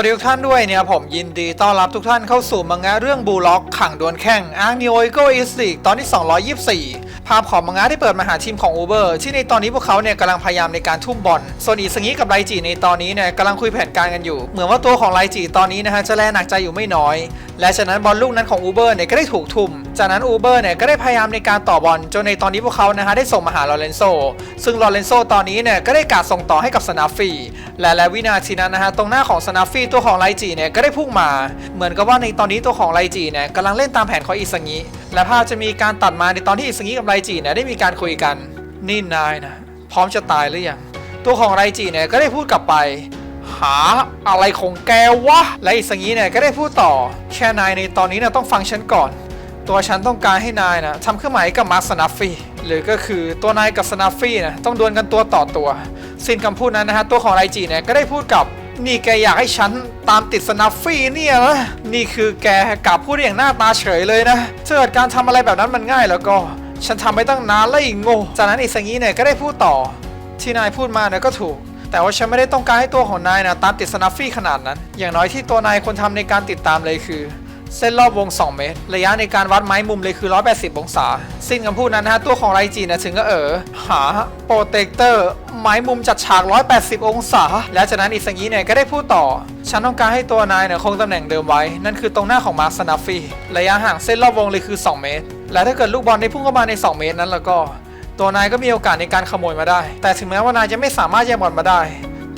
วัสดีทุกท่านด้วยเนี่ยผมยินดีต้อนรับทุกท่านเข้าสู่มังงะเรื่องบูล็อกขังดวลแข่งอาร์นิโอโกอิสติกตอนที่ 224 ภาพของมังงะที่เปิดมาหาทีมของอูเบอร์ที่ในตอนนี้พวกเขาเนี่ยกำลังพยายามในการทุ่มบอลส่วนอีสงิกับไรจิในตอนนี้เนี่ยกำลังคุยแผนการกันอยู่ เหมือนว่าตัวของไรจิตอนนี้นะฮะจะแลหนักใจอยู่ไม่น้อย และฉะนั้นบอลลูกนั้นของอูเบอร์เนี่ยก็ได้ถูกทุ่ม จากนั้นอูเบอร์เนี่ยก็ได้พยายามในการต่อบอลจนในตอนนี้พวกเขานะฮะได้ส่งมาหาลอเรนโซซึ่งลอเรนโซตอนนี้เนี่ยก็ได้การส่งต่อให้กับสนาฟีและและวินาทีนั้นนะฮะตรงหน้าของสนาฟีตัวของไรจิเนี่ยก็ได้พุ่งมา เหมือนกับว่าในตอนนี้ตัวของไรจิเนี่ยกำลังเล่นตามแผนของอิสงิ และภาพจะมีการตัดมาในตอนที่อิสงิกับไรจิเนี่ยได้มีการคุยกันนี่นายนะพร้อมจะตายหรือยังตัวของไรจิเนี่ยก็ได้พูดกลับไป หาอะไรของแกวะและอิสงีเนี่ยก็ได้พูดต่อแค่นายในตอนนี้เนี่ยต้องฟังฉันก่อน ตัวฉันต้องการให้นายนะทำเครื่องหมายกับมาสนัฟฟี่หรือก็คือตัวนายกับสนัฟฟี่นะต้องดวลกันตัวต่อตัว สิ้นคำพูดนั้นนะฮะตัวของไรจีเนี่ยก็ได้พูดกับ นี่แกอยากให้ฉันตามติดสนัฟฟี่เนี่ยนะนี่คือแกกลับพูดอย่างหน้าตาเฉยเลยนะถ้าเกิดการทำอะไรแบบนั้นมันง่ายแล้วก็ ฉันทำไปตั้งนานแล้วอีกโง่จากนั้นอีสงีเนี่ยก็ได้พูดต่อ ที่นายพูดมาเนี่ยก็ถูก แต่ว่าฉันไม่ได้ต้องการให้ตัวของนายนะตามติดสนัฟฟี่ขนาดนั้น อย่างน้อยที่ตัวนายควรทำในการติดตามเลยคือ เส้นรอบวง 2 เมตร ระยะในการวัดไม้มุมเลยคือ 180 องศา สิ้นคำพูดนั้นนะฮะ ตัวของไรจีนะถึงก็เออ หาโปรเทคเตอร์ไม้มุมจัดฉาก 180 องศา และจากนั้นอิสังยีเนี่ยก็ได้พูดต่อ ฉันต้องการให้ตัวนายเนี่ยคงตำแหน่งเดิมไว้ นั่นคือตรงหน้าของมาร์สนัฟฟี่ระยะห่างเส้นรอบวงเลยคือ 2 เมตร และถ้าเกิดลูกบอลได้พุ่งเข้ามาใน 2 เมตรนั้นแล้วก็ ตัวนายก็มีโอกาสในการขโมยมาได้ แต่ถึงแม้ว่านายจะไม่สามารถแย่งบอลมาได้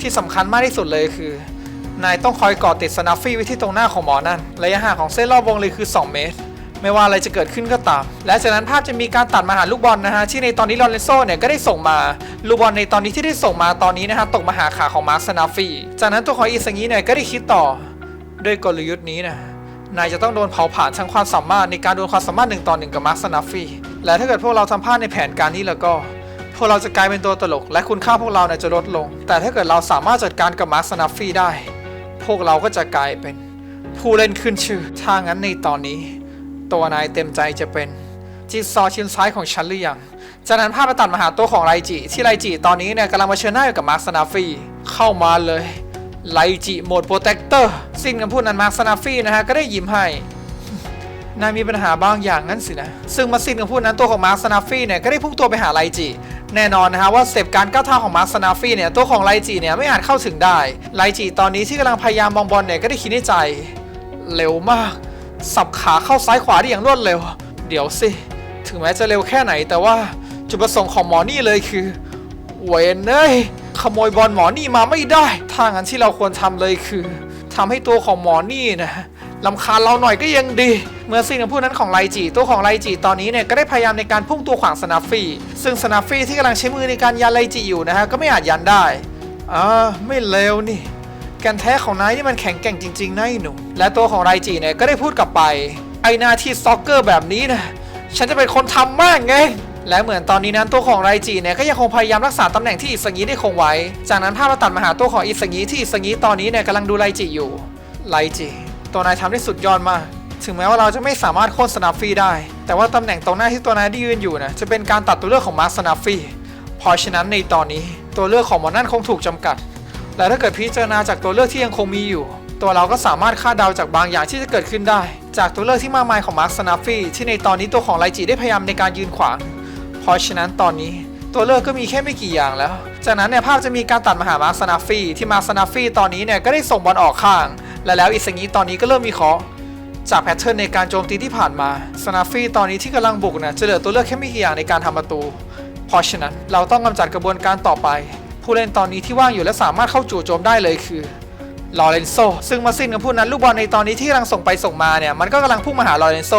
ที่สำคัญมากที่สุดเลยคือ นายต้องคอยเกาะติดสนัฟฟี่ไว้ที่ตรงหน้าของหมอนั่น ระยะห่างของเส้นรอบวงเลยคือ 2 เมตร ไม่ว่าอะไรจะเกิดขึ้นก็ตาม และจากนั้นภาพจะมีการตัดมาหาลูกบอลนะฮะ ที่ในตอนนี้ลอเรนโซเนี่ยก็ได้ส่งมา ลูกบอลในตอนนี้ที่ได้ส่งมาตอนนี้นะฮะตกมาหาขาของมาร์คสนัฟฟี่ จากนั้นตัวของอิสงีเนี่ยก็ได้คิดต่อด้วยกลยุทธ์นี้นะนายจะต้องโดนเผาผลาญทั้งความสามารถในการโดนความสามารถหนึ่งต่อหนึ่งกับมาร์คสนัฟฟี่ และถ้าเกิดพวกเราทำพลาดในแผนการนี้แล้วก็พวกเราจะกลายเป็นตัวตลก และคุณค่าพวกเราเนี่ยจะลดลง แต่ถ้าเกิดเราสามารถจัดการกับมาร์คสนัฟฟี่ได้ พวกเราก็จะกลายเป็นผู้เล่นขึ้นชื่อ ถ้างั้นในตอนนี้ ตัวนายเต็มใจจะเป็นจิซอว์ชิ้นซ้ายของฉันหรือยังจากนั้นภาพมาตัดมาหาตัวของไรจิ ที่ไรจิตอนนี้เนี่ยกำลังมาเชิญหน้าอยู่กับมาร์คสนาฟี่เข้ามาเลยไลจิโหมดโปรเทคเตอร์สิ้นคำพูดนั้นมาร์คสนาฟี่นะฮะก็ได้ยิ้มให้ นายมีปัญหาบางอย่างงั้นสินะ ซึ่งมาสิ้นคำพูดนั้นตัวของมาร์คสนาฟี่เนี่ยก็ได้พุ่งตัวไปหาไลจิ แน่นอนนะฮะว่าเต็ปการก้าวเท้าของมาร์คสนาฟี่เนี่ยตัวของไลจิเนี่ยไม่อาจเข้าถึงได้ ไลจิตอนนี้ที่กำลังพยายามมองบอลเนี่ยก็ได้คิดในใจ เร็วมาก สับขาเข้าซ้ายขวาได้อย่างรวดเร็ว เดี๋ยวสิ ถึงแม้จะเร็วแค่ไหน แต่ว่าจุดประสงค์ของหมอนี่เลยคือเวนเอ้ยขโมยบอลหมอนี่มาไม่ได้ถ้างั้นที่เราควรทำเลยคือทำให้ตัวของหมอนี่นะ ลำคาญเราหน่อยก็ยังดี เมื่อสิ่งพูดนั้นของไลจิตัวของไลจิตอนนี้เนี่ยก็ได้พยายามในการพุ่งตัวขวางสนาฟี่ซึ่งสนาฟี่ที่กำลังใช้มือในการยันไลจิอยู่นะฮะก็ไม่อาจยันได้อ่าไม่เลวนี่แกันแท้ของนายนี่มันแข็งแกร่งจริงๆนะหนุ่มและตัวของไรจีเนี่ยก็ได้พูดกลับไป ไอหน้าที่ซ็อกเกอร์แบบนี้นะฉันจะเป็นคนทำมากไงและเหมือนตอนนี้นั้นตัวของไรจีเนี่ยก็ยังคงพยายามรักษาตำแหน่งที่อิสงีได้คงไว้ จากนั้นภาพมาตัดมาหาตัวของอิสงีที่อิสงีตอนนี้เนี่ยกำลังดูไรจีอยู่ ไรจี ตัวนายทำได้สุดยอดมากถึงแม้ว่าเราจะไม่สามารถโค่นสนาฟฟี่ได้ แต่ว่าตำแหน่งตรงหน้าที่ตัวนายได้ยืนอยู่นะจะเป็นการตัดตัวเลือกของมาร์คสนาฟฟี่เพราะฉะนั้นในตอนนี้ตัวเลือกของมอนั่นคงถูกจำกัด และถ้าเกิดพิจารณาจากตัวเลือกที่ยังคงมีอยู่ ตัวเราก็สามารถคาดเดาจากบางอย่างที่จะเกิดขึ้นได้ จากตัวเลือกที่มากมายของมาร์คสนาฟี่ที่ในตอนนี้ตัวของไลจิได้พยายามในการยืนขวาง เพราะฉะนั้นตอนนี้ตัวเลือกก็มีแค่ไม่กี่อย่างแล้ว จากนั้นเนี่ยภาพจะมีการตัดมาหามาร์คสนาฟี่ที่มาร์คสนาฟี่ตอนนี้เนี่ยก็ได้ส่งบอลออกข้าง และแล้วอิสงีตอนนี้ก็เริ่มมีเคาะจากแพทเทิร์นในการโจมตีที่ผ่านมาสนาฟี่ตอนนี้ที่กำลังบุกนี่ยจะเหลือตัวเลือกแค่ไม่กี่อย่างในการทำประตู เพราะฉะนั้นเราต้องกำจัดกระบวนการต่อไป ผู้เล่นตอนนี้ที่ว่างอยู่และสามารถเข้าจู่โจมได้เลยคือลอเรนโซซึ่งมาสิ้นกับผู้นั้นลูกบอลในตอนนี้ที่กำลังส่งไปส่งมาเนี่ยมันก็กำลังพุ่งมาหาลอเรนโซ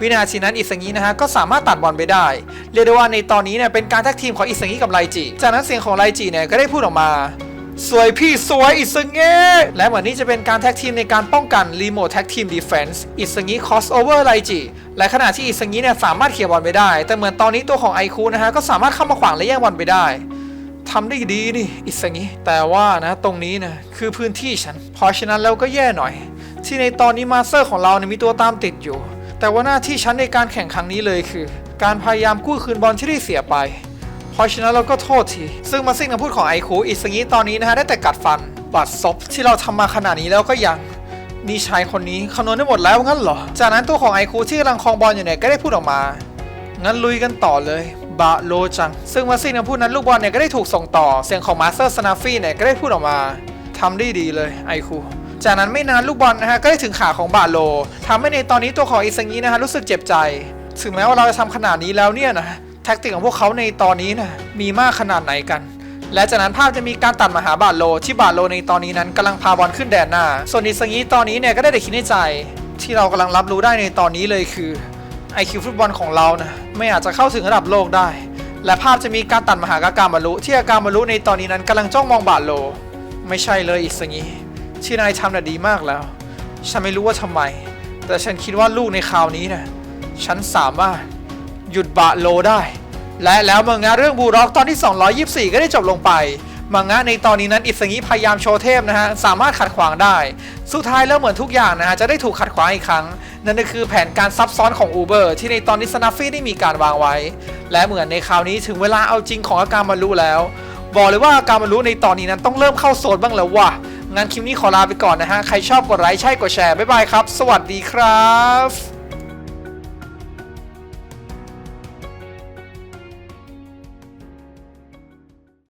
วินาทีนั้นอิสงีนะฮะก็สามารถตัดบอลไปได้ เรียกได้ว่าในตอนนี้เนี่ยเป็นการแท็กทีมของอิสงีกับไลจิจากนั้นเสียงของไลจิเนี่ยก็ได้พูดออกมา สวยพี่สวยอิสเงและเหมือนนี้จะเป็นการแท็กทีมในการป้องกันรีโมทแท็กทีมดีเฟนส์อิสงีคอสโอเวอร์ไลจิและขณะที่อิสงีเนี่ยสามารถเคลียบอลไปได้ แต่เหมือนตอนนี้ตัวของไอคูนะฮะก็สามารถเข้ามาขวางและแย่งบอลไปได้ทำได้ดีนี่อิสงี้แต่ว่านะตรงนี้นะคือพื้นที่ฉันเพราะฉะนั้นแล้วก็แย่หน่อย ที่ในตอนนี้มาสเตอร์ของเราเนี่ยมีตัวตามติดอยู่ แต่ว่าหน้าที่ฉันในการแข่งครั้งนี้เลยคือ การพยายามกู้คืนบอลที่ได้เสียไป ราะฉะนั้นเราก็โทษที ซึ่งมาซิ่งคำพูดของไอคูอิสงี้ตอนนี้นะฮะได้แต่กัดฟัน บัตรซบที่เราทำมาขนาดนี้แล้วก็ยังนี่ชายคนนี้คำนวณได้หมดแล้วงั้นเหรอ จากนั้นตัวของไอคูที่กำลังครองบอลอยู่เนี่ยก็ได้พูดออกมา งั้นลุยกันต่อเลยบาโลจัง ซึ่งมาซี่คำพูดนั้นลูกบอลเนี่ยก็ได้ถูกส่งต่อ เสียงของมาสเตอร์สนาฟี่เนี่ยก็ได้พูดออกมาทำได้ดีเลยไอคูจากนั้นไม่นานลูกบอลนะฮะก็ได้ถึงขาของบาโลทำให้ในตอนนี้ตัวของอิซังีนะฮะรู้สึกเจ็บใจ ถึงแม้ว่าเราจะทำขนาดนี้แล้วเนี่ยนะ แท็กติกของพวกเขาในตอนนี้นะมีมากขนาดไหนกัน และจากนั้นภาพจะมีการตัดมาหาบาโล ที่บาโลในตอนนี้นั้นกำลังพาบอลขึ้นแดนหน้า ส่วนอิซังีตอนนี้เนี่ยก็ได้แต่คิดในใจ ที่เรากำลังรับรู้ได้ในตอนนี้เลยคือ IQ ฟุตบอลของเรานะไม่อาจจะเข้าถึงระดับโลกได้ และภาพจะมีการตัดมาหากาการบรรลุที่อาการบรรลุในตอนนี้นั้นกำลังจ้องมองบาโล ไม่ใช่เลยอิสงีที่นายทำน่ะดีมากแล้ว ฉันไม่รู้ว่าทำไม แต่ฉันคิดว่าลูกในคราวนี้นะฉันสามารถ หยุดบาโลได้ และแล้วมังงะเรื่องบูร็อกตอนที่ 224 ก็ได้จบลงไป มังงะในตอนนี้นั้นอิสงิพยายามโชว์เทพนะฮะ สามารถขัดขวางได้ สุดท้ายแล้วเหมือนทุกอย่างนะฮะ จะได้ถูกขัดขวางอีกครั้ง นั่นก็คือแผนการซับซ้อนของ Uber ที่ในตอนนี้สนาฟี่ได้มีการวางไว้ และเหมือนในคราวนี้ถึงเวลาเอาจริงของอาการบรรลุแล้ว บอกเลยว่าอาการบรรลุในตอนนี้นั้นต้องเริ่มเข้าโซนบ้างแล้วว่ะงั้นคลิปนี้ขอลาไปก่อนนะฮะ ใครชอบกดไลค์ใช่กดแชร์ บ๊ายบายครับ สวัสดีครับ